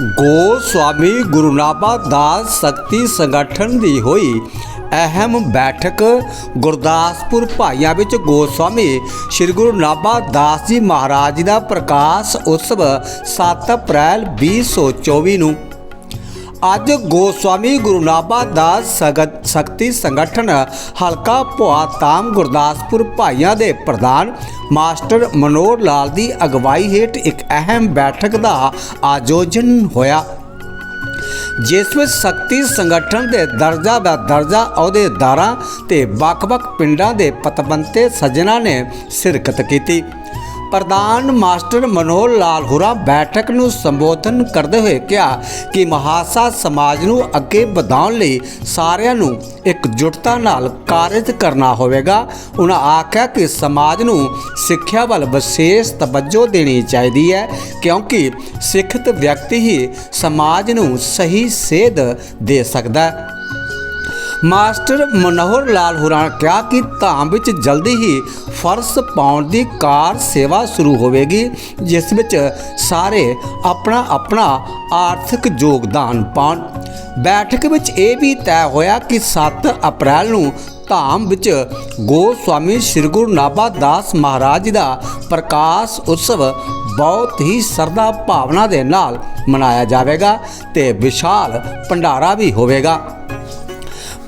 ਗੋਸਵਾਮੀ ਗੁਰੂ ਨਾਨਕ ਦਾਸ ਸ਼ਕਤੀ ਸੰਗਠਨ ਦੀ ਹੋਈ ਅਹਿਮ ਬੈਠਕ ਗੁਰਦਾਸਪੁਰ ਭਾਈਆਂ ਵਿੱਚ ਗੋਸਵਾਮੀ ਸ੍ਰੀ ਗੁਰੂ ਨਾਨਕ ਦਾਸ ਜੀ ਮਹਾਰਾਜ ਜੀ ਦਾ ਪ੍ਰਕਾਸ਼ ਉਤਸਵ 7 ਅਪ੍ਰੈਲ 2024 ਨੂੰ ਅੱਜ ਗੋਸਵਾਮੀ ਗੁਰੂ ਨਾਨਕ ਦਾਸ ਸਗਤ ਸ਼ਕਤੀ ਸੰਗਠਨ ਹਲਕਾ ਭੁਆ ਤਾਮ ਗੁਰਦਾਸਪੁਰ ਭਾਈਆਂ ਦੇ ਪ੍ਰਧਾਨ ਮਾਸਟਰ ਮਨੋਹਰ ਲਾਲ ਦੀ ਅਗਵਾਈ ਹੇਠ ਇੱਕ ਅਹਿਮ ਬੈਠਕ ਦਾ ਆਯੋਜਨ ਹੋਇਆ। ਜਿਸ ਵਿੱਚ ਸ਼ਕਤੀ ਸੰਗਠਨ ਦੇ ਦਰਜਾ ਦਾ ਦਰਜਾ ਅਹੁਦੇਦਾਰਾਂ ਤੇ ਵੱਖ-ਵੱਖ ਪਿੰਡਾਂ ਦੇ ਪਤਵੰਤੇ ਸੱਜਣਾ ਨੇ ਸ਼ਿਰਕਤ ਕੀਤੀ। ਪ੍ਰਧਾਨ ਮਾਸਟਰ ਮਨੋਹਰ ਲਾਲ ਹੁਰਾ ਬੈਠਕ ਨੂੰ ਸੰਬੋਧਨ ਕਰਦੇ ਹੋਏ ਕਿਹਾ ਕਿ ਮਹਾਸਾ ਸਮਾਜ ਨੂੰ ਅੱਗੇ ਵਧਾਉਣ ਲਈ ਸਾਰਿਆਂ ਨੂੰ ਇਕਜੁੱਟਤਾ ਨਾਲ ਕਾਰਜ ਕਰਨਾ ਹੋਵੇਗਾ। ਉਹਨਾਂ ਆਖਿਆ ਕਿ ਸਮਾਜ ਨੂੰ ਸਿੱਖਿਆ ਵੱਲ ਵਿਸ਼ੇਸ਼ ਤਵੱਜੋ ਦੇਣੀ ਚਾਹੀਦੀ ਹੈ, ਕਿਉਂਕਿ ਸਿੱਖਿਤ ਵਿਅਕਤੀ ਹੀ ਸਮਾਜ ਨੂੰ ਸਹੀ ਸੇਧ ਦੇ ਸਕਦਾ ਹੈ। ਮਾਸਟਰ ਮਨੋਹਰ ਲਾਲ ਹੁਰਾਂ ਕਿਹਾ ਕਿ ਧਾਮ ਵਿੱਚ ਜਲਦੀ ਹੀ ਫਰਸ਼ ਪਾਉਣ ਦੀ ਕਾਰ ਸੇਵਾ ਸ਼ੁਰੂ ਹੋਵੇਗੀ, ਜਿਸ ਵਿੱਚ ਸਾਰੇ ਆਪਣਾ ਆਪਣਾ ਆਰਥਿਕ ਯੋਗਦਾਨ ਪਾਉਣ। ਬੈਠਕ ਵਿੱਚ ਇਹ ਵੀ ਤੈਅ ਹੋਇਆ ਕਿ 7 ਅਪ੍ਰੈਲ ਨੂੰ ਧਾਮ ਵਿੱਚ ਗੋਸਵਾਮੀ ਸ੍ਰੀ ਗੁਰੂ ਨਾਭਾ ਦਾਸ ਮਹਾਰਾਜ ਜੀ ਦਾ ਪ੍ਰਕਾਸ਼ ਉਤਸਵ ਬਹੁਤ ਹੀ ਸਰਦਾ ਭਾਵਨਾ ਦੇ ਨਾਲ ਮਨਾਇਆ ਜਾਵੇਗਾ ਤੇ ਵਿਸ਼ਾਲ ਭੰਡਾਰਾ ਵੀ ਹੋਵੇਗਾ।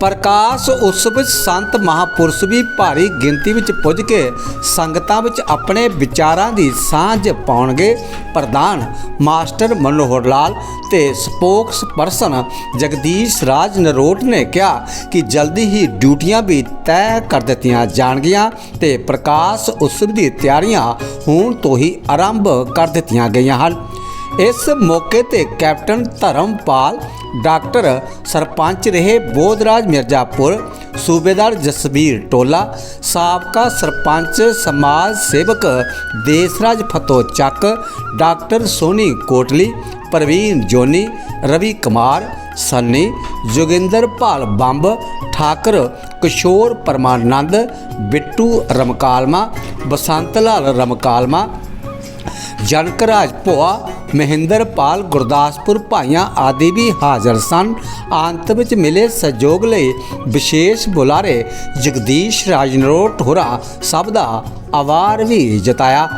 ਪ੍ਰਕਾਸ਼ ਉਤਸਵ ਸੰਤ ਮਹਾਪੁਰਸ਼ ਵੀ ਭਾਰੀ ਗਿਣਤੀ ਵਿੱਚ ਪੁੱਜ ਕੇ ਸੰਗਤਾਂ ਵਿੱਚ ਆਪਣੇ ਵਿਚਾਰਾਂ ਦੀ ਸਾਂਝ ਪਾਉਣਗੇ ਪ੍ਰਧਾਨ ਮਾਸਟਰ ਮਨੋਹਰ ਲਾਲ ਤੇ ਸਪੋਕਸ ਪਰਸਨ ਜਗਦੀਸ਼ ਰਾਜ ਨਰੋਟ ਨੇ ਕਿਹਾ ਕਿ ਜਲਦੀ ਹੀ ਡਿਊਟੀਆਂ ਵੀ ਤੈਅ ਕਰ ਦਿੱਤੀਆਂ ਜਾਣਗੀਆਂ ਤੇ ਪ੍ਰਕਾਸ਼ ਉਤਸਵ ਦੀ ਤਿਆਰੀਆਂ ਹੁਣ ਤੋਂ ਹੀ ਆਰੰਭ ਕਰ ਦਿੱਤੀਆਂ ਗਈਆਂ ਹਨ। ਇਸ ਮੌਕੇ ਤੇ ਕੈਪਟਨ ਧਰਮਪਾਲ, ਡਾਕਟਰ ਸਰਪੰਚ ਰਹੇ ਬੋਧਰਾਜ ਮਿਰਜ਼ਾਪੁਰ, ਸੂਬੇਦਾਰ ਜਸਵੀਰ ਟੋਲਾ, ਸਾਬਕਾ ਸਰਪੰਚ ਸਮਾਜ ਸੇਵਕ ਦੇਸਰਾਜ ਫਤੋ ਚੱਕ ਡਾਕਟਰ ਸੋਨੀ ਕੋਟਲੀ, ਪ੍ਰਵੀਨ ਜੋਨੀ, ਰਵੀ ਕੁਮਾਰ, ਸੰਨੀ, ਜੋਗਿੰਦਰ ਭਾਲ ਬੰਬ, ਠਾਕਰ, ਕਿਸ਼ੋਰ ਪਰਮਾਨੰਦ, ਬਿੱਟੂ ਰਮਕਾਲਮਾ ਬਸੰਤ ਲਾਲ ਰਮਕਾਲਮਾ ਜਨਕਰਾਜ ਭੋਆ ਮਹਿੰਦਰਪਾਲ, ਗੁਰਦਾਸਪੁਰ ਭਾਈਆਂ ਆਦਿ ਵੀ ਹਾਜ਼ਰ ਸਨ। ਅੰਤ ਵਿੱਚ ਮਿਲੇ ਸਹਿਯੋਗ ਲਈ ਵਿਸ਼ੇਸ਼ ਬੁਲਾਰੇ ਜਗਦੀਸ਼ ਰਾਜਨਰੋਟ ਹੋਰਾ ਸਭ ਦਾ ਆਵਾਰ ਵੀ ਜਤਾਇਆ।